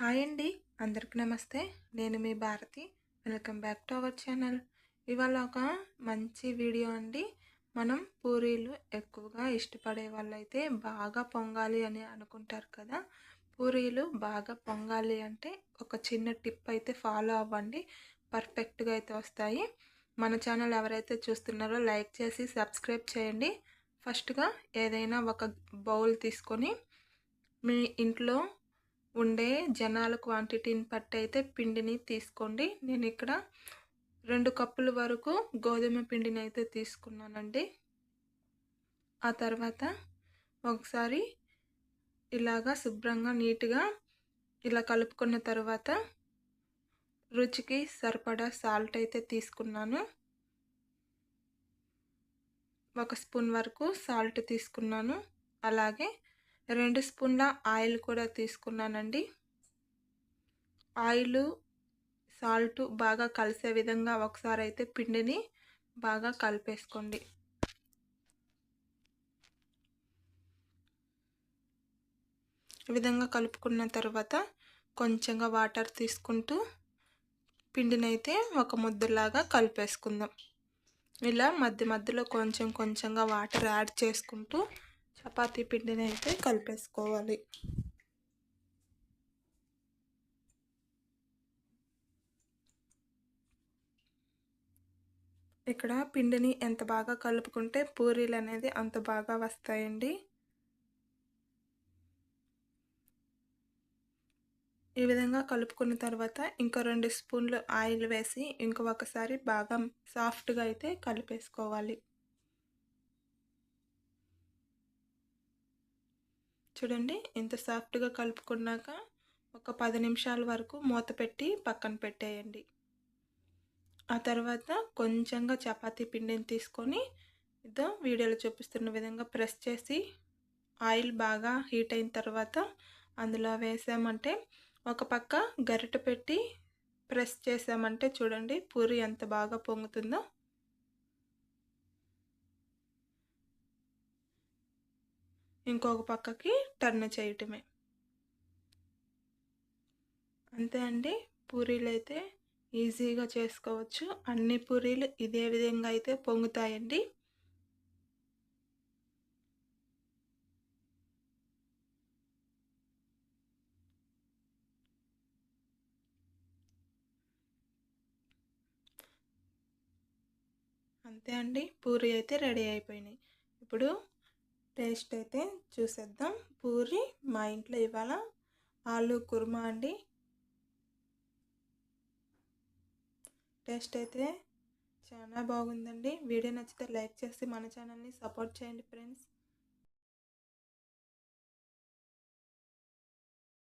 Hi అండి. అందరికి నమస్తే. నేను మీ Bharathi. Welcome back to our channel. ఇవాళ ఒక మంచి వీడియో అండి. మనం పూరీలు ఎక్కువగా ఇష్టపడే వాళ్ళైతే బాగా పొంగాలి అని అనుకుంటారు కదా. పూరీలు బాగా పొంగాలి అంటే ఒక చిన్న టిప్ అయితే ఫాలో అవ్వండి. పర్ఫెక్ట్గా అయితే వస్తాయి. మన ఛానల్ ఎవరైతే చూస్తున్నారో లైక్ చేసి సబ్స్క్రైబ్ చేయండి. ఫస్ట్గా ఏదైనా ఒక బౌల్ తీసుకొని మీ ఇంట్లో ఉండే జనాల క్వాంటిటీని బట్టి అయితే పిండిని తీసుకోండి. నేను ఇక్కడ రెండు కప్పుల వరకు గోధుమ పిండిని అయితే తీసుకున్నానండి. ఆ తర్వాత ఒకసారి ఇలాగా శుభ్రంగా నీట్గా ఇలా కలుపుకున్న తర్వాత రుచికి సరిపడా సాల్ట్ అయితే తీసుకున్నాను. ఒక స్పూన్ వరకు సాల్ట్ తీసుకున్నాను. అలాగే రెండు స్పూన్ల ఆయిల్ కూడా తీసుకున్నానండి. ఆయిల్ సాల్ట్ బాగా కలిసే విధంగా ఒకసారి అయితే పిండిని బాగా కలిపేసుకోండి. ఈ విధంగా కలుపుకున్న తర్వాత కొంచెంగా వాటర్ తీసుకుంటూ పిండినైతే ఒక ముద్దలాగా కలిపేసుకుందాం. ఇలా మధ్య మధ్యలో కొంచెం కొంచెంగా వాటర్ యాడ్ చేసుకుంటూ చపాతీ పిండిని అయితే కలిపేసుకోవాలి. ఇక్కడ పిండిని ఎంత బాగా కలుపుకుంటే పూరీలు అనేది అంత బాగా వస్తాయండి. ఈ విధంగా కలుపుకున్న తర్వాత ఇంకా రెండు స్పూన్లు ఆయిల్ వేసి ఇంకొకసారి బాగా సాఫ్ట్గా అయితే కలిపేసుకోవాలి. చూడండి ఇంత సాఫ్ట్గా కలుపుకున్నాక ఒక పది నిమిషాల వరకు మూత పెట్టి పక్కన పెట్టేయండి. ఆ తర్వాత కొంచెంగా చపాతీ పిండిని తీసుకొని ఇదో వీడియోలో చూపిస్తున్న విధంగా ప్రెస్ చేసి ఆయిల్ బాగా హీట్ అయిన తర్వాత అందులో వేసామంటే ఒక పక్క గరిట పెట్టి ప్రెస్ చేసామంటే చూడండి పూరి ఎంత బాగా పొంగుతుందో. ఇంకొక పక్కకి టర్న్ చేయటమే. అంతే అండి. పూరీలు అయితే ఈజీగా చేసుకోవచ్చు. అన్ని పూరీలు ఇదే విధంగా అయితే పొంగుతాయండి. అంతే అండి. పూరి అయితే రెడీ అయిపోయినాయి. ఇప్పుడు టేస్ట్ అయితే చూసేద్దాం. పూరి మా ఇంట్లో ఇవాళ ఆలు కుర్మా అండి. టేస్ట్ అయితే చాలా బాగుందండి. వీడియో నచ్చితే లైక్ చేసి మన ఛానల్ని సపోర్ట్ చేయండి ఫ్రెండ్స్.